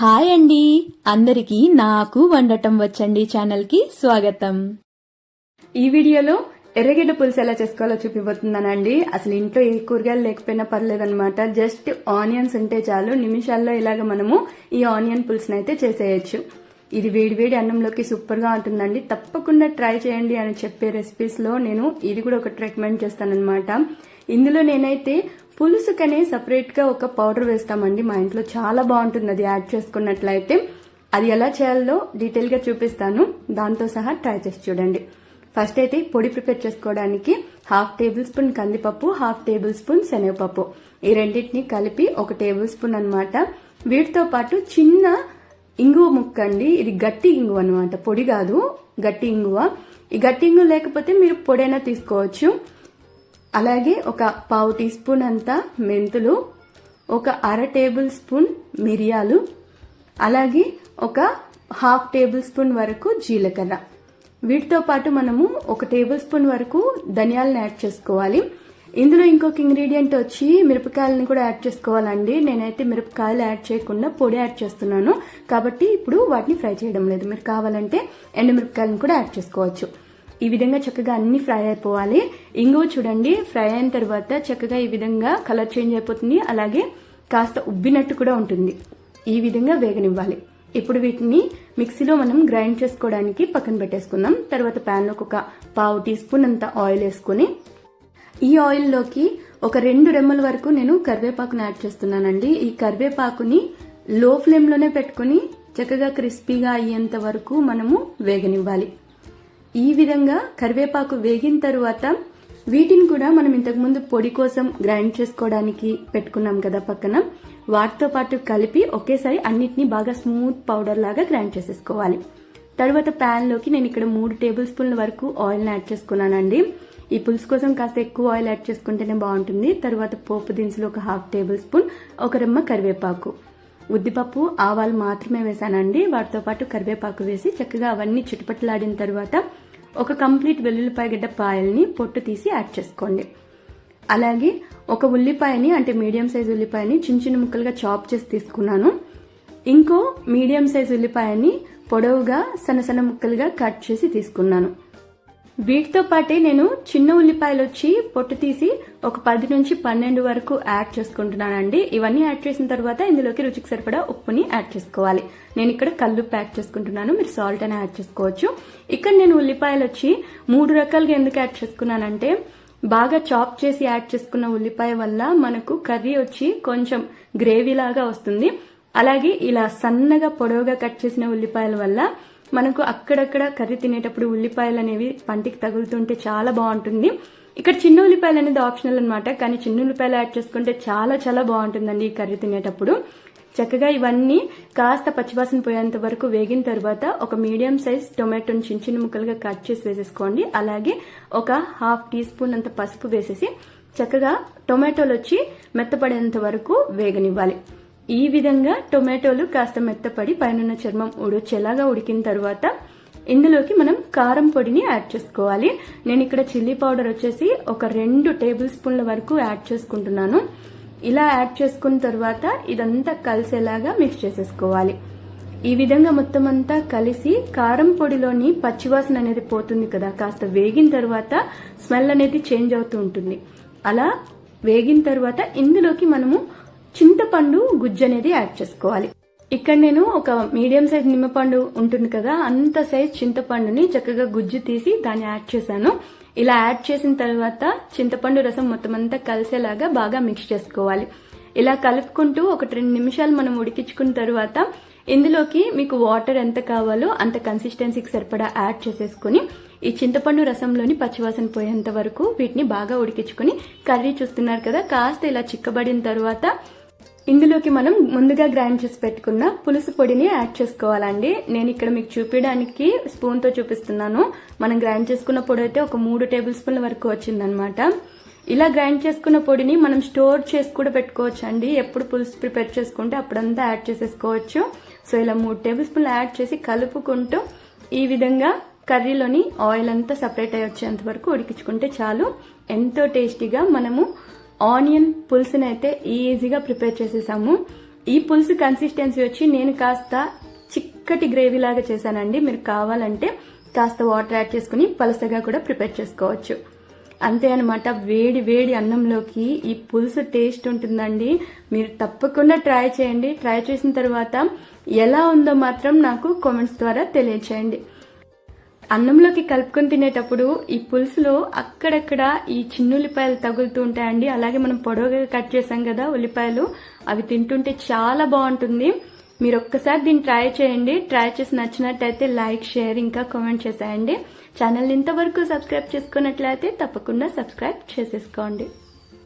Hi అండి. అందరికీ నాకు వండటం వచ్చండి ఛానల్కి స్వాగతం. ఈ వీడియోలో ఎర్రగడ్డ పులుసు ఎలా చేసుకోవాలో చూపిపోతున్నానండి అసలు ఇంట్లో ఏ కూరగాయలు లేకపోయినా పర్లేదనమాట జస్ట్ ఆనియన్స్ ఉంటే చాలు. నిమిషాల్లో ఇలాగ మనము ఈ ఆనియన్ పులుసుని అయితే చేసేయచ్చు. ఇది వేడివేడి అన్నంలోకి సూపర్గా ఉంటుందండి. తప్పకుండా ట్రై చేయండి అని చెప్పే రెసిపీస్లో నేను ఇది కూడా ఒకటి రికమెండ్ చేస్తానన్నమాట. ఇందులో నేనైతే పులుసుకనే సపరేట్గా ఒక పౌడర్ వేస్తామండి. మా ఇంట్లో చాలా బాగుంటుంది. అది యాడ్ చేసుకున్నట్లయితే అది ఎలా చేయాలో డీటెయిల్గా చూపిస్తాను. దాంతో సహా ట్రై చేసి చూడండి. ఫస్ట్ అయితే పొడి ప్రిపేర్ చేసుకోవడానికి హాఫ్ టేబుల్ స్పూన్ కందిపప్పు హాఫ్ టేబుల్ స్పూన్ శనగపప్పు. ఈ రెండింటిని కలిపి ఒక టేబుల్ స్పూన్ అనమాట వీటితో పాటు చిన్న ఇంగువ ముక్క అండి. ఇది గట్టి ఇంగువ అనమాట పొడి కాదు గట్టి ఇంగువ. ఈ గట్టి ఇంగువ లేకపోతే మీరు పొడైనా తీసుకోవచ్చు. అలాగే ఒక పావు టీ స్పూన్ అంతా మెంతులు ఒక అర టేబుల్ స్పూన్ మిరియాలు అలాగే ఒక హాఫ్ టేబుల్ స్పూన్ వరకు జీలకర్ర. వీటితో పాటు మనము ఒక టేబుల్ స్పూన్ వరకు ధనియాలను యాడ్ చేసుకోవాలి. ఇందులో ఇంకొక ఇంగ్రీడియంట్ వచ్చి మిరపకాయలని కూడా యాడ్ చేసుకోవాలండి. నేనైతే మిరపకాయలు యాడ్ చేయకుండా పొడి యాడ్ చేస్తున్నాను. కాబట్టి ఇప్పుడు వాటిని ఫ్రై చేయడం లేదు. మీరు కావాలంటే ఎండుమిరపకాయలను కూడా యాడ్ చేసుకోవచ్చు. ఈ విధంగా చక్కగా అన్ని ఫ్రై అయిపోవాలి. ఇంగువ చూడండి ఫ్రై అయిన తర్వాత చక్కగా ఈ విధంగా కలర్ చేంజ్ అయిపోతుంది. అలాగే కాస్త ఉబ్బినట్టు కూడా ఉంటుంది. ఈ విధంగా వేగనివ్వాలి. ఇప్పుడు వీటిని మిక్సీలో మనం గ్రైండ్ చేసుకోవడానికి పక్కన పెట్టేసుకుందాం. తర్వాత ప్యాన్లోకి ఒక పావు టీ స్పూన్ అంత ఆయిల్ వేసుకుని ఈ ఆయిల్లోకి ఒక రెండు రెమ్మల వరకు నేను కరివేపాకుని యాడ్ చేస్తున్నానండి. ఈ కరివేపాకుని లో ఫ్లేమ్లోనే పెట్టుకుని చక్కగా క్రిస్పీగా అయ్యేంత వరకు మనము వేగనివ్వాలి. ఈ విధంగా కరివేపాకు వేగిన తరువాత వీటిని కూడా మనం ఇంతకుముందు పొడి కోసం గ్రైండ్ చేసుకోవడానికి పెట్టుకున్నాం కదా పక్కన. వాటితో పాటు కలిపి ఒకేసారి అన్నిటిని బాగా స్మూత్ పౌడర్ లాగా గ్రైండ్ చేసేసుకోవాలి. తర్వాత ప్యాన్లోకి నేను ఇక్కడ మూడు టేబుల్ స్పూన్ల వరకు ఆయిల్ యాడ్ చేసుకున్నానండి. ఈ పులుసు కోసం కాస్త ఎక్కువ ఆయిల్ యాడ్ చేసుకుంటేనే బాగుంటుంది. తర్వాత పోపు దినుసులు ఒక హాఫ్ టేబుల్ స్పూన్ ఒక రెమ్మ కరివేపాకు. ఉద్దిపప్పు ఆవాలు మాత్రమే వేసానండి. వాటితో పాటు కరివేపాకు వేసి చక్కగా అవన్నీ చిటపట్లాడిన తర్వాత ఒక కంప్లీట్ వెల్లుల్లిపాయ గడ్డ పాయల్ని పొట్టు తీసి యాడ్ చేసుకోండి. అలాగే ఒక ఉల్లిపాయని అంటే మీడియం సైజ్ ఉల్లిపాయని చిన్న చిన్న ముక్కలుగా చాప్ చేసి తీసుకున్నాను. ఇంకో మీడియం సైజ్ ఉల్లిపాయని పొడవుగా సన్న సన్న ముక్కలుగా కట్ చేసి తీసుకున్నాను. వీటితో పాటే నేను చిన్న ఉల్లిపాయలు వచ్చి పొట్టు తీసి ఒక పది నుంచి పన్నెండు వరకు యాడ్ చేసుకుంటున్నానండి. ఇవన్నీ యాడ్ చేసిన తర్వాత ఇందులోకి రుచికి సరిపడా ఉప్పుని యాడ్ చేసుకోవాలి. నేను ఇక్కడ కల్లు యాడ్ చేసుకుంటున్నాను. మీరు సాల్ట్ అని యాడ్ చేసుకోవచ్చు. ఇక్కడ నేను ఉల్లిపాయలు వచ్చి మూడు రకాలుగా ఎందుకు యాడ్ చేసుకున్నానంటే బాగా చాప్ చేసి యాడ్ చేసుకున్న ఉల్లిపాయ వల్ల మనకు కర్రీ వచ్చి కొంచెం గ్రేవీ లాగా వస్తుంది. అలాగే ఇలా సన్నగా పొడవుగా కట్ చేసిన ఉల్లిపాయల వల్ల మనకు అక్కడక్కడ కర్రీ తినేటప్పుడు ఉల్లిపాయలు అనేవి పంటికి తగులుతుంటే చాలా బాగుంటుంది. ఇక్కడ చిన్న ఉల్లిపాయలు అనేది ఆప్షనల్ అనమాట కానీ చిన్న ఉల్లిపాయలు యాడ్ చేసుకుంటే చాలా చాలా బాగుంటుందండి ఈ కర్రీ తినేటప్పుడు. చక్కగా ఇవన్నీ కాస్త పచ్చివాసన పోయేంత వరకు వేగిన తర్వాత ఒక మీడియం సైజ్ టొమాటోని చిన్న చిన్న ముక్కలుగా కట్ చేసి వేసేసుకోండి. అలాగే ఒక హాఫ్ టీ స్పూన్ అంత పసుపు వేసేసి చక్కగా టొమాటోలు వచ్చి మెత్తపడేంత వరకు వేగనివ్వాలి. ఈ విధంగా టొమాటోలు కాస్త మెత్తపడి పైన చర్మం ఉడొచ్చేలాగా ఉడికిన తర్వాత ఇందులోకి మనం కారం పొడిని యాడ్ చేసుకోవాలి. నేను ఇక్కడ చిల్లీ పౌడర్ వచ్చేసి ఒక రెండు టేబుల్ స్పూన్ల వరకు యాడ్ చేసుకుంటున్నాను. ఇలా యాడ్ చేసుకున్న తర్వాత ఇదంతా కలిసేలాగా మిక్స్ చేసేసుకోవాలి. ఈ విధంగా మొత్తం అంతా కలిసి కారం పొడిలోని పచ్చివాసన అనేది పోతుంది కదా కాస్త వేగిన తర్వాత స్మెల్ అనేది చేంజ్ అవుతూ ఉంటుంది. అలా వేగిన తర్వాత ఇందులోకి మనము చింతపండు గుజ్జు అనేది యాడ్ చేసుకోవాలి. ఇక్కడ నేను ఒక మీడియం సైజ్ నిమ్మపండు ఉంటుంది కదా అంత సైజ్ చింతపండుని చక్కగా గుజ్జు తీసి దాన్ని యాడ్ చేశాను. ఇలా యాడ్ చేసిన తర్వాత చింతపండు రసం మొత్తం అంతా కలిసేలాగా బాగా మిక్స్ చేసుకోవాలి. ఇలా కలుపుకుంటూ ఒక రెండు నిమిషాలు మనం ఉడికించుకున్న తర్వాత ఇందులోకి మీకు వాటర్ ఎంత కావాలో అంత కన్సిస్టెన్సీకి సరిపడా యాడ్ చేసేసుకుని ఈ చింతపండు రసంలోని పచ్చివాసన పోయేంత వరకు వీటిని బాగా ఉడికించుకుని కర్రీ చూస్తున్నారు కదా కాస్త ఇలా చిక్కబడిన తర్వాత ఇందులోకి మనం ముందుగా గ్రైండ్ చేసి పెట్టుకున్న పులుసు పొడిని యాడ్ చేసుకోవాలండి. నేను ఇక్కడ మీకు చూపించడానికి స్పూన్తో చూపిస్తున్నాను. మనం గ్రైండ్ చేసుకున్న పొడి అయితే ఒక మూడు టేబుల్ స్పూన్ల వరకు వచ్చిందనమాట. ఇలా గ్రైండ్ చేసుకున్న పొడిని మనం స్టోర్ చేసి కూడా పెట్టుకోవచ్చు అండి ఎప్పుడు పులుసు ప్రిపేర్ చేసుకుంటే అప్పుడంతా యాడ్ చేసేసుకోవచ్చు. సో ఇలా మూడు టేబుల్ స్పూన్లు యాడ్ చేసి కలుపుకుంటూ ఈ విధంగా కర్రీలోని ఆయిల్ అంతా సపరేట్ అయ్యి వచ్చేంత వరకు ఉడికించుకుంటే చాలు. ఎంతో టేస్టీగా మనము ఆనియన్ పులుసుని అయితే ఈజీగా ప్రిపేర్ చేసేసాము. ఈ పులుసు కన్సిస్టెన్సీ వచ్చి నేను కాస్త చిక్కటి గ్రేవీ లాగా చేశానండి. మీరు కావాలంటే కాస్త వాటర్ యాడ్ చేసుకుని పలసగా కూడా ప్రిపేర్ చేసుకోవచ్చు. అంతే అనమాట వేడి వేడి అన్నంలోకి ఈ పులుసు టేస్ట్ ఉంటుందండి. మీరు తప్పకుండా ట్రై చేయండి. ట్రై చేసిన తర్వాత ఎలా ఉందో మాత్రం నాకు కామెంట్స్ ద్వారా తెలియచేయండి. అన్నంలోకి కలుపుకొని తినేటప్పుడు ఈ పులుసులో అక్కడక్కడ ఈ చిన్న ఉల్లిపాయలు తగులుతూ ఉంటాయండి. అలాగే మనం పొడవుగా కట్ చేసాం కదా ఉల్లిపాయలు. అవి తింటుంటే చాలా బాగుంటుంది. మీరు ఒక్కసారి దీన్ని ట్రై చేయండి. ట్రై చేసి నచ్చినట్టయితే లైక్ షేర్ ఇంకా కామెంట్ చేసేయండి. ఛానల్ ఇంతవరకు సబ్స్క్రైబ్ చేసుకున్నట్లయితే తప్పకుండా సబ్స్క్రైబ్ చేసేసుకోండి.